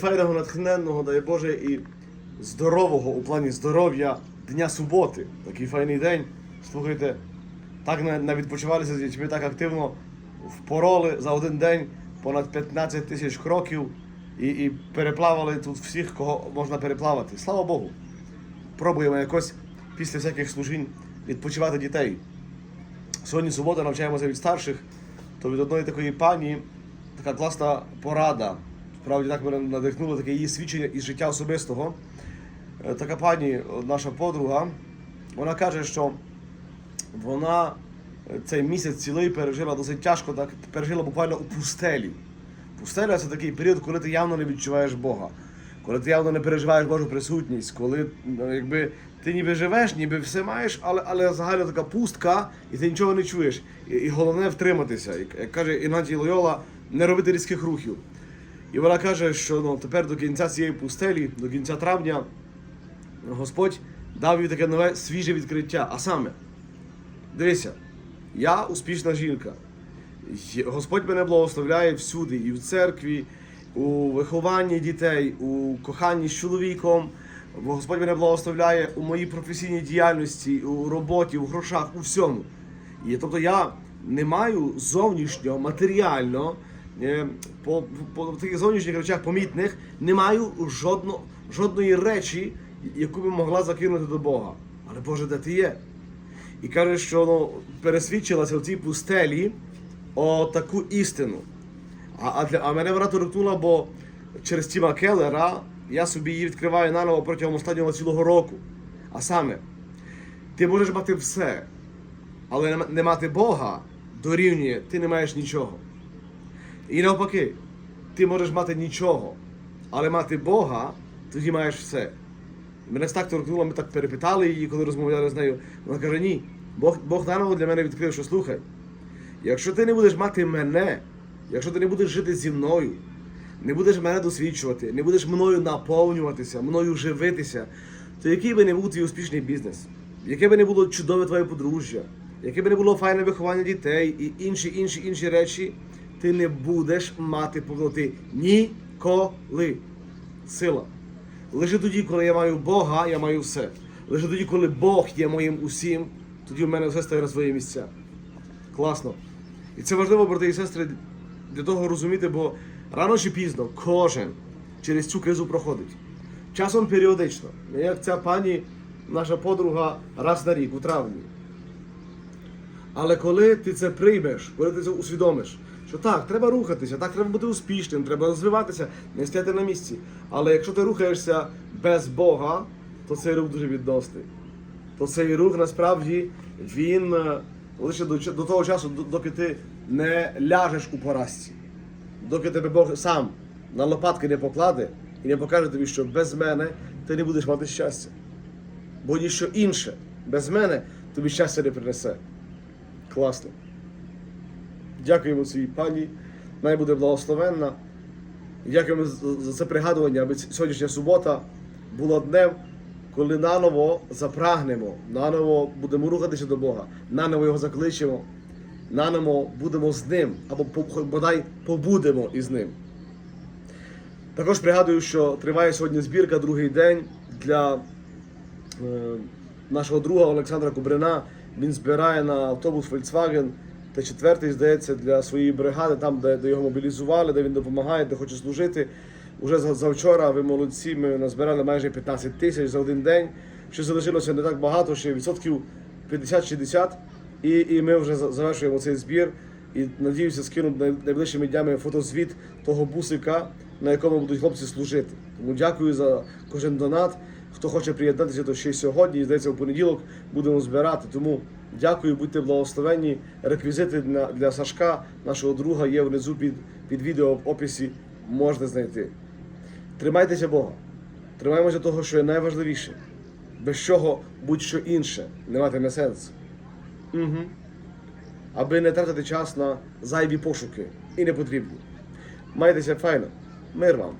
файного, натхненного, дай Боже, і здорового у плані здоров'я Дня суботи. Такий файний день. Слухайте, так на відпочивалися з дітьми, так активно впороли за один день понад 15 тисяч кроків і, і переплавали тут всіх, кого можна переплавати. Слава Богу. Пробуємо якось після всяких служінь відпочивати дітей. Сьогодні субота навчаємося від старших, то від одної такої пані така класна порада. Справді так мене надихнуло таке її свідчення із життя особистого. Е, Така пані, наша подруга, вона каже, що вона е, цей місяць цілий пережила досить тяжко, так пережила буквально у пустелі. Пустеля це такий період, коли ти явно не відчуваєш Бога, коли ти явно не переживаєш Божу присутність, коли якби ти ніби живеш, ніби все маєш, але, але загально така пустка, і ти нічого не чуєш. І, і головне втриматися. Як, каже Інантій Лойола, не робити різких рухів. І вона каже, що ну, тепер до кінця цієї пустелі, до кінця травня, Господь дав їй таке нове свіже відкриття. А саме, дивися, я успішна жінка. Господь мене благословляє всюди, і в церкві, у вихованні дітей, у коханні з чоловіком. Бо Господь мене благословляє у моїй професійній діяльності, у роботі, у грошах, у всьому. І тобто я не маю зовнішнього, матеріально, е, по, по таких зовнішніх речах помітних, не маю жодно, жодної речі, яку би могла закинути до Бога. Але Боже, де ти є? І каже, що ну, пересвідчилася в цій пустелі о таку істину. А, а, для, а мене вона торкнула, бо через Тіма Келлера я собі її відкриваю наново протягом останнього цілого року. А саме, ти можеш мати все, але не мати Бога дорівнює, ти не маєш нічого. І навпаки, ти можеш мати нічого, але мати Бога, тоді маєш все. Мене так торкнуло, ми так перепитали її, коли розмовляли з нею. Вона каже: ні, Бог, Бог наново для мене відкрив, що слухай, якщо ти не будеш мати мене, якщо ти не будеш жити зі мною, не будеш мене досвідчувати, не будеш мною наповнюватися, мною живитися, то який би не був твій успішний бізнес, яке би не було чудове твоє подружжя, яке би не було файне виховання дітей і інші, інші, інші речі, ти не будеш мати повноти ніколи. Сила. Лише тоді, коли я маю Бога, я маю все. Лише тоді, коли Бог є моїм усім, тоді в мене все стає на свої місця. Класно. І це важливо, брати і сестри, для того розуміти, бо рано чи пізно кожен через цю кризу проходить. Часом періодично. Як ця пані, наша подруга, раз на рік, у травні. Але коли ти це приймеш, коли ти це усвідомиш, що так, треба рухатися, так треба бути успішним, треба розвиватися, не стояти на місці. Але якщо ти рухаєшся без Бога, то цей рух дуже відносний. То цей рух насправді він е, лише до, до того часу, доки ти не ляжеш у поразці, доки тебе Бог сам на лопатки не покладе і не покаже тобі, що без мене ти не будеш мати щастя. Бо ніщо інше без мене тобі щастя не принесе. Класно. Дякуємо цій пані. Най буде благословенна. Дякуємо за це пригадування, аби сьогоднішня субота була днем, коли наново запрагнемо, наново будемо рухатися до Бога, наново його закличемо, наново будемо з ним, або бодай побудемо із ним. Також пригадую, що триває сьогодні збірка, другий день для е, нашого друга Олександра Кубрина. Він збирає на автобус Volkswagen Т4, здається, для своєї бригади, там, де, де його мобілізували, де він допомагає, де хоче служити. Уже за- завчора ви молодці, ми назбирали майже 15 тисяч за один день. Ще залишилося не так багато, ще відсотків 50-60. І, і ми вже завершуємо цей збір. І надіюся, скину най- найближчими днями фотозвіт того бусика, на якому будуть хлопці служити. Тому дякую за кожен донат. Хто хоче приєднатися, то ще й сьогодні, і здається, в понеділок будемо збирати. Тому дякую, будьте благословенні. Реквізити для, для Сашка, нашого друга, є внизу під, під відео в описі. Можна знайти. Тримайтеся Бога. Тримаємося того, що є найважливіше. Без чого будь-що інше не матиме сенсу. Угу. Аби не тратити час на зайві пошуки і не потрібні. Майтеся файно. Мир вам.